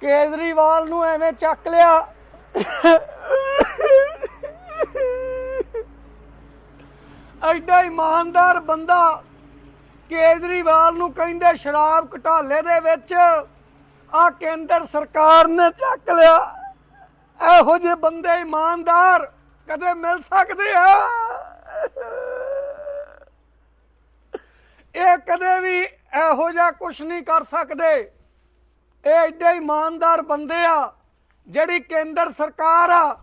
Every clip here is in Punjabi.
ਕੇਜਰੀਵਾਲ ਨੂੰ ਐਵੇਂ ਚੱਕ ਲਿਆ। ਐਡਾ ਇਮਾਨਦਾਰ ਬੰਦਾ ਕੇਜਰੀਵਾਲ ਨੂੰ ਕਹਿੰਦੇ ਸ਼ਰਾਬ ਘਟਾਲੇ ਦੇ ਵਿੱਚ। ਆ ਕੇਂਦਰ ਸਰਕਾਰ ਨੇ ਚੱਕ ਲਿਆ। ਇਹੋ ਜਿਹੇ ਬੰਦੇ ਇਮਾਨਦਾਰ ਕਦੇ ਮਿਲ ਸਕਦੇ ਆ? ਇਹ ਕਦੇ ਵੀ ਇਹੋ ਜਿਹਾ ਕੁਝ ਨਹੀਂ ਕਰ ਸਕਦੇ। ਇਹ ਐਡੇ ਇਮਾਨਦਾਰ ਬੰਦੇ ਆ, ਜਿਹੜੀ ਕੇਂਦਰ ਸਰਕਾਰ ਆ,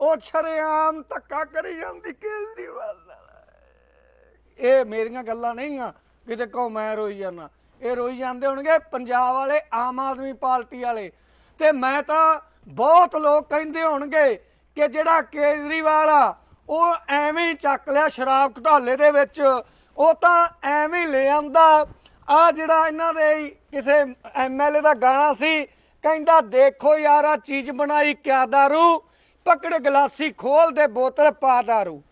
ਉਹ ਸ਼ਰੇਆਮ ਧੱਕਾ ਕਰੀ ਜਾਂਦੀ, ਕੇਜਰੀਵਾਲ ਨਾਲ। ਇਹ ਮੇਰੀਆਂ ਗੱਲਾਂ ਨਹੀਂ ਆ, ਕਿਤੇ ਕਹੋ ਮੈਂ ਰੋਈ ਜਾਂਦਾ। ਇਹ ਰੋਈ ਜਾਂਦੇ ਹੋਣਗੇ ਪੰਜਾਬ ਵਾਲੇ, ਆਮ ਆਦਮੀ ਪਾਰਟੀ ਵਾਲੇ। ਤੇ ਮੈਂ ਤਾਂ ਬਹੁਤ ਲੋਕ ਕਹਿੰਦੇ ਹੋਣਗੇ ਕਿ ਜਿਹੜਾ ਕੇਜਰੀਵਾਲ ਆ, ਉਹ ਐਵੇਂ ਹੀ ਚੱਕ ਲਿਆ ਸ਼ਰਾਬ ਘੁਟਾਲੇ ਦੇ ਵਿੱਚ, ਉਹ ਤਾਂ ਐਵੇਂ ਹੀ ਲੈ ਆਂਦਾ ਆ ਜਿਹੜਾ ਇਹਨਾਂ ਦੇ ਹੀ ਕਿਸੇ ਐਮਐਲਏ ਦਾ ਗਾਣਾ ਸੀ, ਕਹਿੰਦਾ, ਦੇਖੋ ਯਾਰ ਆ ਚੀਜ਼ ਬਣਾਈ ਕਿਆ ਦਾਰੂ? ਪਕੜ ਗਲਾਸੀ ਖੋਲ ਦੇ ਬੋਤਲ ਪਾ ਦਾਰੂ।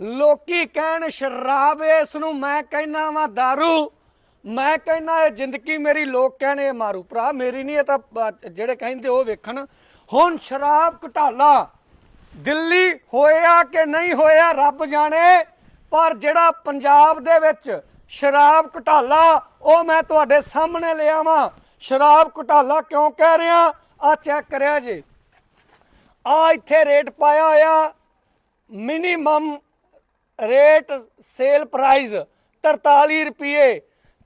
ਲੋਕੀ ਕਹਿਣ, ਸ਼ਰਾਬ ਇਸ ਨੂੰ ਮੈਂ ਕਹਿਣਾ ਵਾ ਦਾਰੂ। ਮੈਂ ਕਹਿਣਾ ਇਹ ਜ਼ਿੰਦਗੀ ਮੇਰੀ ਲੋਕ ਕਹਿਣੇ ਇਹ ਮਾਰੂ ਭਰਾ। ਮੇਰੀ ਨਹੀਂ ਇਹ ਤਾਂ ਜਿਹੜੇ ਕਹਿੰਦੇ ਉਹ ਵੇਖਣ। ਹੁਣ ਸ਼ਰਾਬ ਘਟਾਲਾ। ਦਿੱਲੀ ਹੋਇਆ ਕਿ ਨਹੀਂ ਹੋਇਆ, ਰੱਬ ਜਾਣੇ, ਪਰ ਜਿਹੜਾ ਪੰਜਾਬ ਦੇ ਵਿੱਚ ਸ਼ਰਾਬ ਘਟਾਲਾ, ਉਹ ਮੈਂ ਤੁਹਾਡੇ ਸਾਹਮਣੇ ਲਿਆਵਾਂ ਸ਼ਰਾਬ ਘਟਾਲਾ ਕਿਉਂ ਕਹਿ ਰਿਹਾ? ਆ ਚੈੱਕ ਕਰਿਆ ਜੇ। ਆ ਇੱਥੇ ਰੇਟ ਪਾਇਆ ਹੋਇਆ। ਮਿਨੀਮਮ ਰੇਟ ਸੇਲ ਪ੍ਰਾਈਸ 43 ਰੁਪਏ।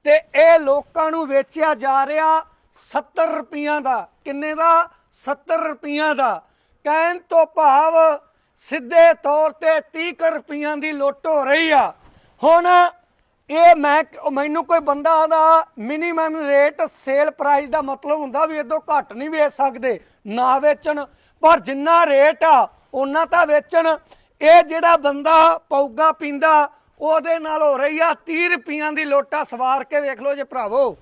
ਤੇ ਇਹ ਲੋਕਾਂ ਨੂੰ ਵੇਚਿਆ ਜਾ ਰਿਹਾ 70 ਰੁਪਈਆਂ ਦਾ। ਕਿੰਨੇ ਦਾ? 70 ਰੁਪਈਆਂ ਦਾ। ਕਹਿਣ ਤੋਂ ਭਾਵ ਸਿੱਧੇ ਤੌਰ ਤੇ 30 ਕੁ ਰੁਪਈਆਂ ਦੀ ਲੁੱਟ ਹੋ ਰਹੀ ਆ। ਹੁਣ ਇਹ ਮੈਂ ਮੈਨੂੰ ਕੋਈ ਬੰਦਾ ਦਾ ਮਿਨੀਮਮ ਰੇਟ ਸੇਲ ਪ੍ਰਾਈਸ ਦਾ ਮਤਲਬ ਹੁੰਦਾ ਵੀ ਇਦੋਂ ਘੱਟ ਨਹੀਂ ਵੇਚ ਸਕਦੇ, ਨਾ ਵੇਚਣ। ਪਰ ਜਿੰਨਾ ਰੇਟ ਆ ਉਹਨਾਂ ਤਾਂ ਵੇਚਣ। ਇਹ ਜਿਹੜਾ ਬੰਦਾ ਪੌਗਾ ਪੀਂਦਾ, ਉਹਦੇ ਨਾਲ ਹੋ ਰਹੀ ਆ 30 ਰੁਪਈਆਂ ਦੀ ਲੋਟਾ ਸਵਾਰ ਕੇ ਵੇਖ ਲਓ ਜੇ ਭਰਾਵੋ।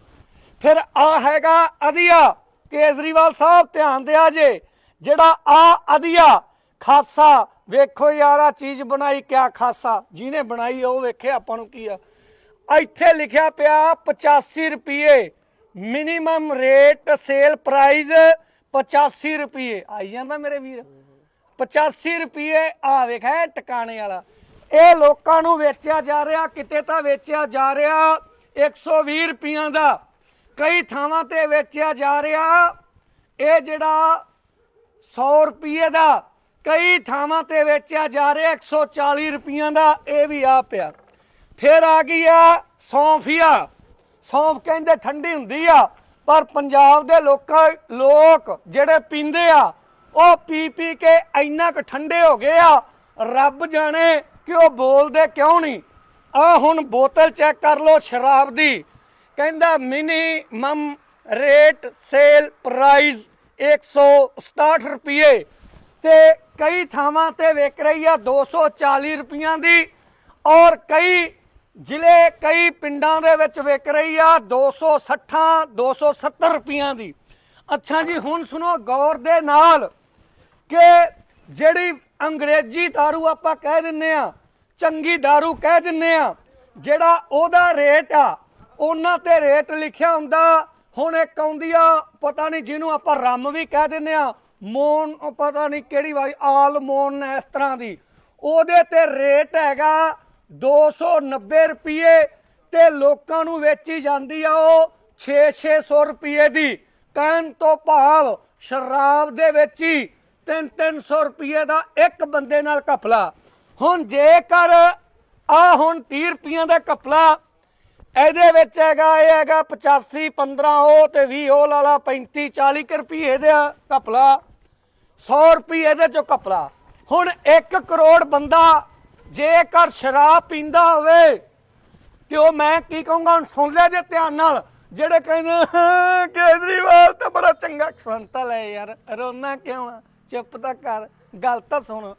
ਫਿਰ ਆ ਹੈਗਾ ਅਧਿਆ, ਕੇਜਰੀਵਾਲ ਸਾਹਿਬ, ਧਿਆਨ ਦਿਆ ਜੇ। ਜਿਹੜਾ ਆ ਅਧਿਆ, ਖਾਸਾ। ਵੇਖੋ ਯਾਰ ਆ ਚੀਜ਼ ਬਣਾਈ ਕਿਆ ਖਾਸਾ। ਜਿਹਨੇ ਬਣਾਈ ਉਹ ਵੇਖੇ ਆਪਾਂ ਨੂੰ ਕੀ ਆ। ਇੱਥੇ ਲਿਖਿਆ ਪਿਆ 85 ਰੁਪਏ ਮਿਨੀਮਮ ਰੇਟ ਸੇਲ ਪ੍ਰਾਈਸ 85 ਰੁਪਏ ਆਈ ਜਾਂਦਾ ਮੇਰੇ ਵੀਰ। 85 ਰੁਪਏ ਆ ਵੇਖਿਆ ਟਿਕਾਣੇ ਵਾਲਾ। ਇਹ ਲੋਕਾਂ ਨੂੰ ਵੇਚਿਆ ਜਾ ਰਿਹਾ, ਕਿਤੇ ਤਾਂ ਵੇਚਿਆ ਜਾ ਰਿਹਾ 120 ਰੁਪਈਆਂ ਦਾ। ਕਈ ਥਾਵਾਂ ਤੇ ਵੇਚਿਆ ਜਾ ਰਿਹਾ, ਇਹ ਜਿਹੜਾ 100 ਰੁਪਏ ਦਾ, ਕਈ ਥਾਵਾਂ ਤੇ ਵੇਚਿਆ ਜਾ ਰਿਹਾ 140 ਰੁਪਈਆਂ ਦਾ, ਇਹ ਵੀ ਆ ਪਿਆ। ਫਿਰ ਆ ਗਈ ਆ ਸੌਂਫੀਆ ਸੌਂਫ ਕਹਿੰਦੇ ਠੰਡੀ ਹੁੰਦੀ ਆ, ਪਰ ਪੰਜਾਬ ਦੇ ਲੋਕਾਂ, ਲੋਕ ਜਿਹੜੇ ਪੀਂਦੇ ਆ, ਉਹ ਪੀ ਪੀ ਕੇ ਇੰਨਾ ਕੁ ਠੰਡੇ ਹੋ ਗਏ ਆ, ਰੱਬ ਜਾਣੇ ਕਿ ਉਹ ਬੋਲਦੇ ਕਿਉਂ ਨਹੀਂ? ਆ ਹੁਣ ਬੋਤਲ ਚੈੱਕ ਕਰ ਲਓ ਸ਼ਰਾਬ ਦੀ। ਕਹਿੰਦਾ ਮਿਨੀਮਮ ਰੇਟ ਸੇਲ ਪ੍ਰਾਈਸ 167 ਰੁਪਏ ਤੇ ਕਈ ਥਾਵਾਂ ਤੇ ਵਿਕ ਰਹੀ ਆ 240 ਰੁਪਈਆਂ ਦੀ ਔਰ ਕਈ ਜ਼ਿਲ੍ਹੇ ਕਈ ਪਿੰਡਾਂ ਦੇ ਵਿੱਚ ਵਿਕ ਰਹੀ ਆ 260 270 ਰੁਪਈਆਂ ਦੀ ਅੱਛਾ ਜੀ ਹੁਣ ਸੁਣੋ ਗੌਰ ਦੇ ਨਾਲ ਕਿ ਜਿਹੜੀ ਅੰਗਰੇਜ਼ੀ दारू ਆਪਾਂ ਕਹਿ ਦਿੰਨੇ ਆ ਚੰਗੀ दारू ਕਹਿ ਦਿੰਨੇ ਆ ਜਿਹੜਾ ਉਹਦਾ ਰੇਟ ਆ ਉਹਨਾਂ ਤੇ ਰੇਟ ਲਿਖਿਆ ਹੁੰਦਾ ਹੁਣ ਇੱਕ ਆਉਂਦੀ ਆ ਪਤਾ ਨਹੀਂ ਜਿਹਨੂੰ ਆਪਾਂ ਰੰਮ ਵੀ ਕਹਿ ਦਿੰਨੇ ਆ ਮੋਨ ਉਹ ਪਤਾ ਨਹੀਂ ਕਿਹੜੀ ਵਾਰੀ ਆਲਮੋਨ ਇਸ ਤਰ੍ਹਾਂ ਦੀ ਉਹਦੇ ਤੇ ਰੇਟ ਹੈਗਾ 290 ਰੁਪਏ ਤੇ ਲੋਕਾਂ ਨੂੰ ਵੇਚੀ ਜਾਂਦੀ ਆ ਉਹ 6-600 ਰੁਪਏ ਦੀ। ਕਹਿਣ ਤੋਂ ਭਾਵ ਸ਼ਰਾਬ ਦੇ ਵਿੱਚ ਹੀ 3-300 ਰੁਪਏ ਦਾ ਇੱਕ ਬੰਦੇ ਨਾਲ ਕਪਲਾ ਹੁਣ ਜੇਕਰ ਆ ਹੁਣ 30 ਰੁਪਈਆਂ ਦਾ ਕਪਲਾ ਇਹਦੇ ਵਿੱਚ ਹੈਗਾ, ਇਹ ਹੈਗਾ 85 15 ਉਹ ਤੇ 20 ਉਹ ਲਾਲਾ 35 40 ਕੁ ਰੁਪਏ ਦਾ ਕਪਲਾ 100 ਰੁਪਏ ਇਹਦੇ ਚੋਂ ਕਪਲਾ ਹੁਣ 1 ਕਰੋੜ ਬੰਦਾ ਜੇਕਰ ਸ਼ਰਾਬ ਪੀਂਦਾ ਹੋਵੇ, ਤੇ ਉਹ ਮੈਂ ਕੀ ਕਹੂੰਗਾ? ਹੁਣ ਸੁਣ ਲੈ ਜੇ ਧਿਆਨ ਨਾਲ। ਜਿਹੜੇ ਕਹਿੰਦੇ ਕੇਜਰੀਵਾਲ ਤਾਂ ਬੜਾ ਚੰਗਾ ਸੰਤਲ ਹੈ ਯਾਰ, ਰੋਣਾ ਕਿਉਂ ਆ? ਚੁੱਪ ਤਾਂ ਕਰ, ਗੱਲ ਤਾਂ ਸੁਣ।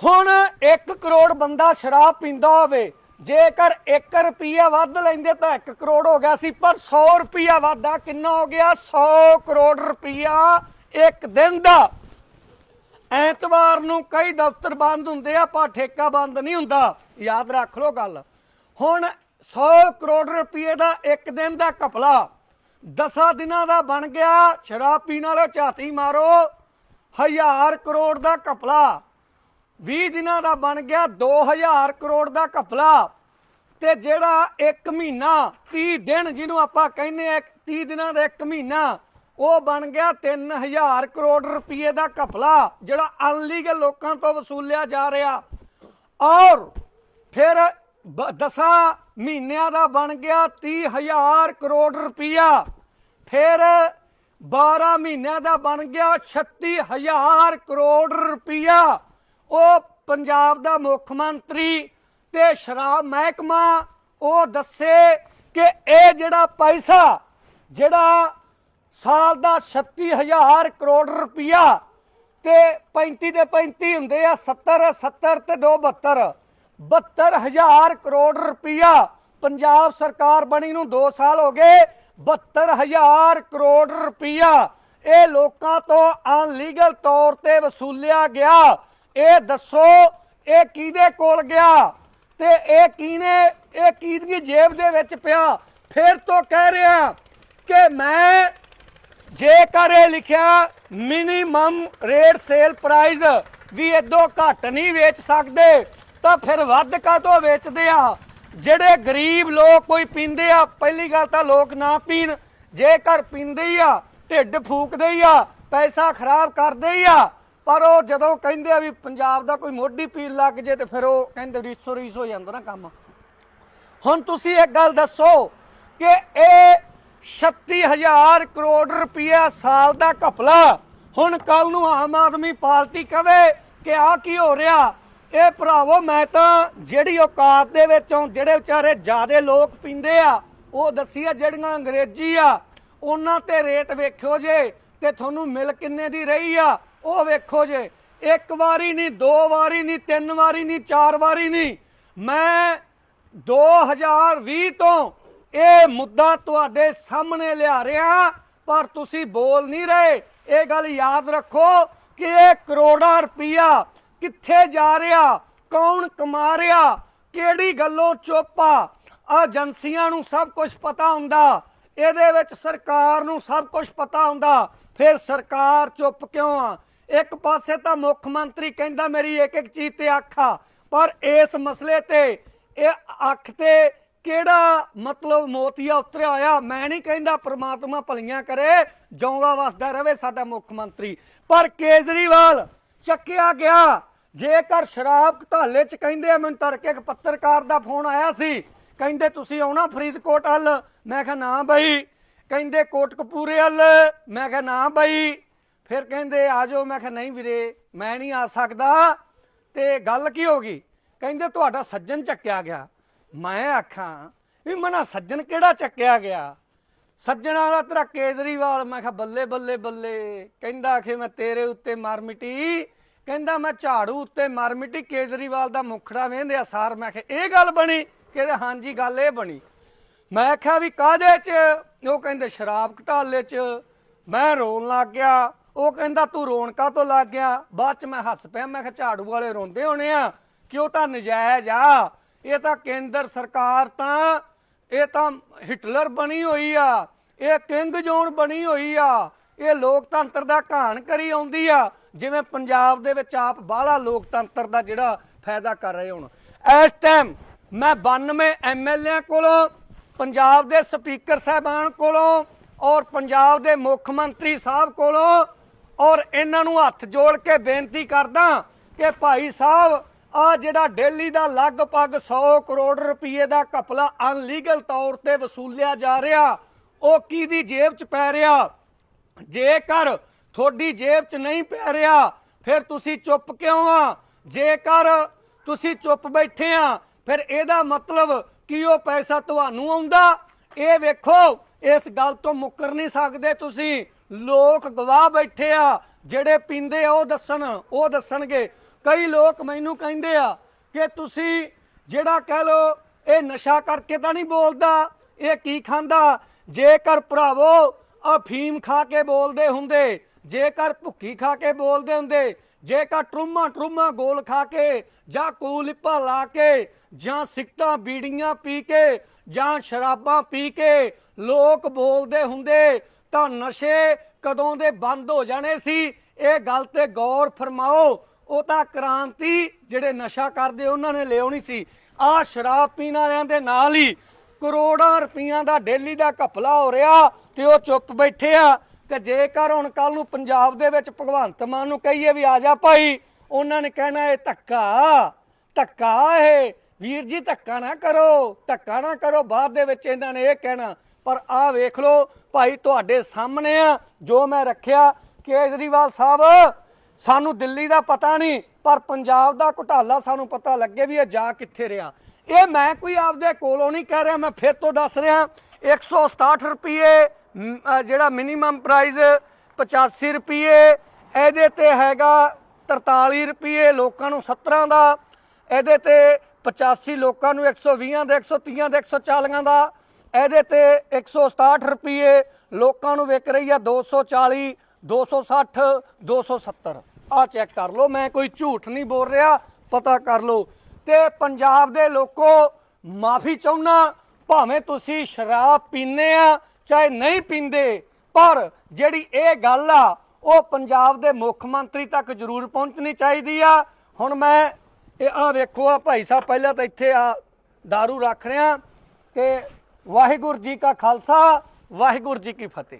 ਹੁਣ 1 ਕਰੋੜ ਬੰਦਾ ਸ਼ਰਾਬ ਪੀਂਦਾ ਹੋਵੇ, ਜੇਕਰ 1 ਰੁਪਿਆ ਵੱਧ ਲੈਂਦੇ ਤਾਂ 1 ਕਰੋੜ ਹੋ ਗਿਆ ਸੀ, ਪਰ 100 ਰੁਪਿਆ ਵਾਧਾ ਕਿੰਨਾ ਹੋ ਗਿਆ? 100 ਕਰੋੜ ਰੁਪਿਆ ਇੱਕ ਦਿਨ ਦਾ। ਐਤਵਾਰ ਨੂੰ ਕਈ ਦਫ਼ਤਰ ਬੰਦ ਹੁੰਦੇ ਆ, ਪਰ ਠੇਕਾ ਬੰਦ ਨਹੀਂ ਹੁੰਦਾ। ਯਾਦ ਰੱਖ ਲਓ ਗੱਲ। ਹੁਣ 100 ਕਰੋੜ ਰੁਪਏ ਦਾ ਇੱਕ ਦਿਨ ਦਾ ਕਪਲਾ 10 ਦਿਨਾਂ ਦਾ ਬਣ ਗਿਆ। ਸ਼ਰਾਬ ਪੀਣ ਵਾਲੇ ਝਾਤੀ ਮਾਰੋ। ਹਜ਼ਾਰ ਕਰੋੜ ਦਾ ਘਪਲਾ। 20 ਦਿਨਾਂ ਦਾ ਬਣ ਗਿਆ 2000 ਕਰੋੜ ਦਾ ਘਪਲਾ। ਤੇ ਜਿਹੜਾ 1 ਮਹੀਨਾ 30 ਦਿਨ ਜਿਹਨੂੰ ਆਪਾਂ ਕਹਿੰਦੇ ਆ 30 ਦਿਨਾਂ ਦਾ 1 ਮਹੀਨਾ ਉਹ ਬਣ ਗਿਆ 3000 ਕਰੋੜ ਰੁਪਏ ਦਾ ਘਪਲਾ, ਜਿਹੜਾ ਅਨਲੀਗਲ ਲੋਕਾਂ ਤੋਂ ਵਸੂਲਿਆ ਜਾ ਰਿਹਾ। ਔਰ ਫਿਰ 10 ਮਹੀਨਿਆਂ ਦਾ ਬਣ ਗਿਆ 30000 ਕਰੋੜ ਰੁਪਇਆ। ਫਿਰ 12 ਮਹੀਨਿਆਂ ਦਾ ਬਣ ਗਿਆ 36000 ਕਰੋੜ ਰੁਪਇਆ। ਉਹ ਪੰਜਾਬ ਦਾ ਮੁੱਖ ਮੰਤਰੀ ਤੇ ਸ਼ਰਾਬ ਮਹਿਕਮਾ, ਉਹ ਦੱਸੇ ਕਿ ਇਹ ਜਿਹੜਾ ਪੈਸਾ, ਜਿਹੜਾ ਸਾਲ ਦਾ 36000 ਕਰੋੜ ਰੁਪਇਆ ਤੇ 35 ਦੇ 35 ਹੁੰਦੇ ਆ 70 70 ਤੇ 2 72 72000 ਕਰੋੜ ਰੁਪਇਆ ਪੰਜਾਬ ਸਰਕਾਰ ਬਣੀ ਨੂੰ 2 ਸਾਲ ਹੋ ਗਏ 72000 ਕਰੋੜ ਰੁਪਇਆ ਇਹ ਲੋਕਾਂ ਤੋਂ ਅਨਲੀਗਲ ਤੌਰ ਤੇ ਵਸੂਲਿਆ ਗਿਆ। ਇਹ ਦੱਸੋ, ਇਹ ਕਿਹਦੇ ਕੋਲ ਗਿਆ? ਤੇ ਇਹ ਕਿਹਨੇ, ਇਹ ਕਿਹਦੀ ਜੇਬ ਦੇ ਵਿੱਚ ਪਿਆ? ਫਿਰ ਤੋਂ ਕਹਿ ਰਿਹਾ ਕਿ ਮੈਂ ਜੇਕਰ ਇਹ ਲਿਖਿਆ ਮਿਨੀਮਮ ਰੇਟ ਸੇਲ ਪ੍ਰਾਈਸ ਵੀ ਇਦੋਂ ਘੱਟ ਨਹੀਂ ਵੇਚ ਸਕਦੇ, ਤਾਂ ਫਿਰ ਵੱਧ ਕਾਹਤੋਂ ਵੇਚਦੇ ਆ? ਜਿਹੜੇ ਗਰੀਬ ਲੋਕ ਕੋਈ ਪੀਂਦੇ ਆ, ਪਹਿਲੀ ਗੱਲ ਤਾਂ ਲੋਕ ਨਾ ਪੀਣ। ਜੇਕਰ ਪੀਂਦੇ ਹੀ ਆ, ਢਿੱਡ ਫੂਕਦੇ ਹੀ ਆ, ਪੈਸਾ ਖਰਾਬ ਕਰਦੇ ਹੀ ਆ, ਪਰ ਉਹ ਜਦੋਂ ਕਹਿੰਦੇ ਆ ਵੀ ਪੰਜਾਬ ਦਾ ਕੋਈ ਮੋਢੀ ਪੀਣ ਲੱਗ ਜੇ ਤੇ ਫਿਰ ਉਹ ਕਹਿੰਦੇ ਰੀਸੋ ਰੀਸ ਹੋ ਜਾਂਦਾ ਨਾ ਕੰਮ। ਹੁਣ ਤੁਸੀਂ ਇੱਕ ਗੱਲ ਦੱਸੋ ਕਿ ਇਹ 36000 ਕਰੋੜ ਰੁਪਇਆ ਸਾਲ ਦਾ ਘਪਲਾ। ਹੁਣ ਕੱਲ ਨੂੰ ਆਮ ਆਦਮੀ ਪਾਰਟੀ ਕਵੇ ਕਿ ਆ ਕੀ ਹੋ ਰਿਹਾ? ਇਹ ਭਰਾਵੋ, ਮੈਂ ਤਾਂ ਜਿਹੜੀ ਔਕਾਤ ਦੇ ਵਿੱਚੋਂ ਜਿਹੜੇ ਵਿਚਾਰੇ ਜਿਆਦੇ ਲੋਕ ਪੀਂਦੇ ਆ, ਉਹ ਦੱਸੀ ਆ ਜਿਹੜੀਆਂ ਅੰਗਰੇਜ਼ੀ ਆ, ਉਹਨਾਂ ਤੇ ਰੇਟ ਵੇਖਿਓ ਜੇ ਤੇ ਤੁਹਾਨੂੰ ਮਿਲ ਕਿੰਨੇ ਦੀ ਰਹੀ ਆ, ਉਹ ਵੇਖੋ ਜੇ। ਇੱਕ ਵਾਰੀ ਨਹੀਂ, ਦੋ ਵਾਰੀ ਨਹੀਂ, ਤਿੰਨ ਵਾਰੀ ਨਹੀਂ, ਚਾਰ ਵਾਰੀ ਨਹੀਂ। ਮੈਂ 2020 ਤੋਂ ਇਹ ਮੁੱਦਾ ਤੁਹਾਡੇ ਸਾਹਮਣੇ ਲਿਆ ਰਿਹਾ, ਪਰ ਤੁਸੀਂ ਬੋਲ ਨਹੀਂ ਰਹੇ। ਇਹ ਗੱਲ ਯਾਦ ਰੱਖੋ ਕਿ ਇਹ ਕਰੋੜਾਂ ਰੁਪਈਆ ਕਿੱਥੇ ਜਾ ਰਿਹਾ, ਕੌਣ ਕਮਾ ਰਿਹਾ, ਕਿਹੜੀ ਗੱਲੋਂ ਚੁੱਪਾ ਆ। ਏਜੰਸੀਆਂ ਨੂੰ ਸਭ ਕੁਝ ਪਤਾ ਹੁੰਦਾ, ਇਹਦੇ ਵਿੱਚ ਸਰਕਾਰ ਨੂੰ ਸਭ ਕੁਝ ਪਤਾ ਹੁੰਦਾ, ਫਿਰ ਸਰਕਾਰ ਚੁੱਪ ਕਿਉਂ ਆ? ਇੱਕ ਪਾਸੇ ਤਾਂ ਮੁੱਖ ਮੰਤਰੀ ਕਹਿੰਦਾ ਮੇਰੀ ਇੱਕ ਇੱਕ ਚੀਜ਼ ਤੇ ਅੱਖ ਆ, ਪਰ ਇਸ ਮਸਲੇ ਤੇ, ਇਹ ਅੱਖ ਤੇ ਕਿਹੜਾ ਮਤਲਬ ਮੋਤੀਆ ਉਤਰਿਆ ਹੋਇਆ ਮੈਂ ਨਹੀਂ ਕਹਿੰਦਾ ਪ੍ਰਮਾਤਮਾ ਭਲੀਆਂ ਕਰੇ, ਜਿਉਂਦਾ ਵਸਦਾ ਰਹੇ ਸਾਡਾ ਮੁੱਖ ਮੰਤਰੀ। ਪਰ ਕੇਜਰੀਵਾਲ ਚੱਕਿਆ ਗਿਆ। ਜੇਕਰ ਸ਼ਰਾਬ ਘਟਾਲੇ ਚ ਕਹਿੰਦੇ ਆ, ਮੈਨੂੰ ਤੜਕੇ ਇੱਕ ਪੱਤਰਕਾਰ ਦਾ ਫੋਨ ਆਇਆ ਸੀ। ਕਹਿੰਦੇ, ਤੁਸੀਂ ਆਉਣਾ ਫਰੀਦਕੋਟ ਹੱਲ? ਮੈਂ ਕਿਹਾ, ਨਾ ਬਈ। ਕਹਿੰਦੇ, ਕੋਟਕਪੂਰੇ ਹੱਲ? ਮੈਂ ਕਿਹਾ, ਨਾ ਬਈ। ਫਿਰ ਕਹਿੰਦੇ, ਆ ਜਾਓ। ਮੈਂ ਕਿਹਾ, ਨਹੀਂ ਵੀਰੇ, ਮੈਂ ਨਹੀਂ ਆ ਸਕਦਾ। ਤੇ ਗੱਲ ਕੀ ਹੋ ਗਈ? ਕਹਿੰਦੇ, ਤੁਹਾਡਾ ਸੱਜਣ ਚੱਕਿਆ ਗਿਆ। ਮੈਂ ਆਖਾਂ ਵੀ ਮਨਾ ਸੱਜਣ ਕਿਹੜਾ ਚੱਕਿਆ ਗਿਆ? ਸੱਜਣਾ ਦਾ ਤੇਰਾ ਕੇਜਰੀਵਾਲ, ਮੈਂ ਕਿਹਾ ਬੱਲੇ ਬੱਲੇ ਬੱਲੇ। ਕਹਿੰਦਾ ਕਿ ਮੈਂ ਤੇਰੇ ਉੱਤੇ ਮਰ ਮਿਟੀ। ਕਹਿੰਦਾ ਮੈਂ ਝਾੜੂ ਉੱਤੇ ਮਰ ਮਿਟੀ, ਕੇਜਰੀਵਾਲ ਦਾ ਮੁਖੜਾ ਵੇਂਦੇ ਆ ਸਾਰ। ਮੈਂ ਕਿਹਾ ਇਹ ਗੱਲ ਬਣੀ ਕਹਿੰਦੇ ਹਾਂਜੀ, ਗੱਲ ਇਹ ਬਣੀ। ਮੈਂ ਕਿਹਾ ਵੀ ਕਾਹਦੇ ਚ? ਉਹ ਕਹਿੰਦੇ ਸ਼ਰਾਬ ਘਟਾਲੇ ਚ। ਮੈਂ ਰੋਣ ਲੱਗ ਗਿਆ। ਉਹ ਕਹਿੰਦਾ ਤੂੰ ਰੋਣ ਕਾਹਤੋਂ ਲੱਗ ਗਿਆ। ਬਾਅਦ ਚ ਮੈਂ ਹੱਸ ਪਿਆ। ਮੈਂ ਕਿਹਾ ਝਾੜੂ ਵਾਲੇ ਰੋਂਦੇ ਹੋਣੇ ਆ। ਕਿ ਉਹ ਤਾਂ ਨਜਾਇਜ਼ ਆ? ਇਹ ਤਾਂ ਕੇਂਦਰ ਸਰਕਾਰ ਤਾਂ, ਇਹ ਤਾਂ ਹਿਟਲਰ ਬਣੀ ਹੋਈ ਆ, ਇਹ ਕਿੰਗ ਜੋਨ ਬਣੀ ਹੋਈ ਆ, ਇਹ ਲੋਕਤੰਤਰ ਦਾ ਘਾਣ ਕਰੀ ਆਉਂਦੀ ਆ, ਜਿਵੇਂ ਪੰਜਾਬ ਦੇ ਵਿੱਚ ਆਪ ਬਾਹਲਾ ਲੋਕਤੰਤਰ ਦਾ ਜਿਹੜਾ ਫਾਇਦਾ ਕਰ ਰਹੇ ਹੁਣ। ਇਸ ਟਾਈਮ ਮੈਂ 92 ਐਮਐਲਏ ਕੋਲੋਂ, ਪੰਜਾਬ ਦੇ ਸਪੀਕਰ ਸਾਹਿਬਾਨ ਕੋਲੋਂ ਔਰ ਪੰਜਾਬ ਦੇ ਮੁੱਖ ਮੰਤਰੀ ਸਾਹਿਬ ਕੋਲੋਂ ਔਰ ਇਹਨਾਂ ਨੂੰ ਹੱਥ ਜੋੜ ਕੇ ਬੇਨਤੀ ਕਰਦਾ ਕਿ ਭਾਈ ਸਾਹਿਬ ਆ ਜਿਹੜਾ ਦਿੱਲੀ ਦਾ ਲਗਭਗ 100 ਕਰੋੜ ਰੁਪਏ ਦਾ ਘਪਲਾ ਅਨਲੀਗਲ ਤੌਰ ਤੇ ਵਸੂਲਿਆ ਜਾ ਰਿਹਾ, ਉਹ ਕਿਹਦੀ ਜੇਬ 'ਚ ਪੈ ਰਿਹਾ? ਜੇਕਰ ਤੁਹਾਡੀ ਜੇਬ 'ਚ ਨਹੀਂ ਪੈ ਰਿਹਾ, ਫਿਰ ਤੁਸੀਂ ਚੁੱਪ ਕਿਉਂ ਆ? ਜੇਕਰ ਤੁਸੀਂ ਚੁੱਪ ਬੈਠੇ ਆ, ਫਿਰ ਇਹਦਾ ਮਤਲਬ ਕਿ ਉਹ ਪੈਸਾ ਤੁਹਾਨੂੰ ਆਉਂਦਾ? ਇਹ ਵੇਖੋ, ਇਸ ਗੱਲ ਤੋਂ ਮੁੱਕਰ ਨਹੀਂ ਸਕਦੇ ਤੁਸੀਂ। ਲੋਕ ਗਵਾਹ ਬੈਠੇ ਆ, ਜਿਹੜੇ ਪੀਂਦੇ ਆ, ਉਹ ਦੱਸਣ, ਉਹ ਦੱਸਣਗੇ। ਕਈ ਲੋਕ ਮੈਨੂੰ ਕਹਿੰਦੇ ਆ ਕਿ ਤੁਸੀਂ ਜਿਹੜਾ ਕਹਿ ਲੋ ਇਹ ਨਸ਼ਾ ਕਰਕੇ ਤਾਂ ਨਹੀਂ ਬੋਲਦਾ, ਇਹ ਕੀ ਖਾਂਦਾ? ਜੇਕਰ ਭਰਾਵੋ, ਅਫੀਮ ਖਾ ਕੇ ਬੋਲਦੇ ਹੁੰਦੇ, ਜੇਕਰ ਭੁੱਕੀ ਖਾ ਕੇ ਬੋਲਦੇ ਹੁੰਦੇ, ਜੇਕਰ ਟਰੂਮਾ ਟਰੂਮਾ ਗੋਲ ਖਾ ਕੇ ਜਾਂ ਕੂਲਿਪਾ ਲਾ ਕੇ ਜਾਂ ਸਿੱਟਾਂ ਬੀੜੀਆਂ ਪੀ ਕੇ ਜਾਂ ਸ਼ਰਾਬਾਂ ਪੀ ਕੇ ਲੋਕ ਬੋਲਦੇ ਹੁੰਦੇ, ਤਾਂ ਨਸ਼ੇ ਕਦੋਂ ਦੇ ਬੰਦ ਹੋ ਜਾਣੇ ਸੀ? ਇਹ ਗੱਲ ਤੇ ਗੌਰ ਫਰਮਾਓ। ਉਹ ਤਾਂ ਕ੍ਰਾਂਤੀ ਜਿਹੜੇ ਨਸ਼ਾ ਕਰਦੇ ਉਹਨਾਂ ਨੇ ਲਿਆਉਣੀ ਸੀ। ਆ ਸ਼ਰਾਬ ਪੀਣ ਵਾਲਿਆਂ ਦੇ ਨਾਲ ਹੀ ਕਰੋੜਾਂ ਰੁਪਈਆਂ ਦਾ ਡੇਲੀ ਦਾ ਘਪਲਾ ਹੋ ਰਿਹਾ ਤੇ ਉਹ ਚੁੱਪ ਬੈਠੇ ਆ। ਤੇ ਜੇਕਰ ਹੁਣ ਕੱਲ ਨੂੰ ਪੰਜਾਬ ਦੇ ਵਿੱਚ ਭਗਵੰਤ ਮਾਨ ਨੂੰ ਕਹੀਏ ਵੀ ਆ ਜਾ ਭਾਈ, ਉਹਨਾਂ ਨੇ ਕਹਿਣਾ ਇਹ ਧੱਕਾ ਧੱਕਾ ਇਹ। ਵੀਰ ਜੀ, ਧੱਕਾ ਨਾ ਕਰੋ, ਧੱਕਾ ਨਾ ਕਰੋ, ਬਾਅਦ ਦੇ ਵਿੱਚ ਇਹਨਾਂ ਨੇ ਇਹ ਕਹਿਣਾ। ਪਰ ਆਹ ਵੇਖ ਲਓ ਭਾਈ, ਤੁਹਾਡੇ ਸਾਹਮਣੇ ਆ, ਜੋ ਮੈਂ ਰੱਖਿਆ, ਕੇਜਰੀਵਾਲ ਸਾਹਿਬ ਸਾਨੂੰ ਦਿੱਲੀ ਦਾ ਪਤਾ ਨਹੀਂ ਪਰ ਪੰਜਾਬ ਦਾ ਘੁਟਾਲਾ ਸਾਨੂੰ ਪਤਾ ਲੱਗੇ ਵੀ ਇਹ ਜਾ ਕਿੱਥੇ ਰਿਹਾ। ਇਹ ਮੈਂ ਕੋਈ ਆਪਦੇ ਕੋਲੋਂ ਨਹੀਂ ਕਹਿ ਰਿਹਾ ਮੈਂ ਫਿਰ ਤੋਂ ਦੱਸ ਰਿਹਾ 167 ਰੁਪਏ ਮ, ਅ, ਜਿਹੜਾ ਮਿਨੀਮਮ ਪ੍ਰਾਈਸ 85 ਰੁਪਏ ਇਹਦੇ ਤੇ ਹੈਗਾ 43 ਰੁਪਏ ਲੋਕਾਂ ਨੂੰ 17 ਦਾ ਇਹਦੇ ਤੇ 85 ਲੋਕਾਂ ਨੂੰ 120 ਦੇ 130 ਦੇ 140 ਦਾ ਇਹਦੇ ਤੇ 167 ਰੁਪਏ ਲੋਕਾਂ ਨੂੰ ਵਿਕ ਰਹੀ ਆ 240 260 270 ਆ ਚੈੱਕ ਕਰ ਲਓ, ਮੈਂ ਕੋਈ ਝੂਠ ਨਹੀਂ ਬੋਲ ਰਿਹਾ, ਪਤਾ ਕਰ ਲਓ। ਤੇ ਪੰਜਾਬ ਦੇ ਲੋਕੋ, ਮਾਫੀ ਚਾਹੁੰਨਾ, ਭਾਵੇਂ ਤੁਸੀਂ ਸ਼ਰਾਬ ਪੀਂਦੇ ਆ, ਚਾਹੇ ਨਹੀਂ ਪੀਂਦੇ, ਪਰ ਜਿਹੜੀ ਇਹ ਗੱਲ ਆ, ਉਹ ਪੰਜਾਬ ਦੇ ਮੁੱਖ ਮੰਤਰੀ ਤੱਕ ਜ਼ਰੂਰ ਪਹੁੰਚਣੀ ਚਾਹੀਦੀ ਆ। ਹੁਣ ਮੈਂ, ਇਹ ਆ ਵੇਖੋ ਆ ਭਾਈ ਸਾਹਿਬ ਪਹਿਲਾਂ ਤਾਂ ਇੱਥੇ ਆ दारू ਰੱਖ ਰਿਹਾ। ਤੇ ਵਾਹਿਗੁਰੂ ਜੀ ਕਾ ਖਾਲਸਾ, ਵਾਹਿਗੁਰੂ ਜੀ ਕੀ ਫਤਿਹ।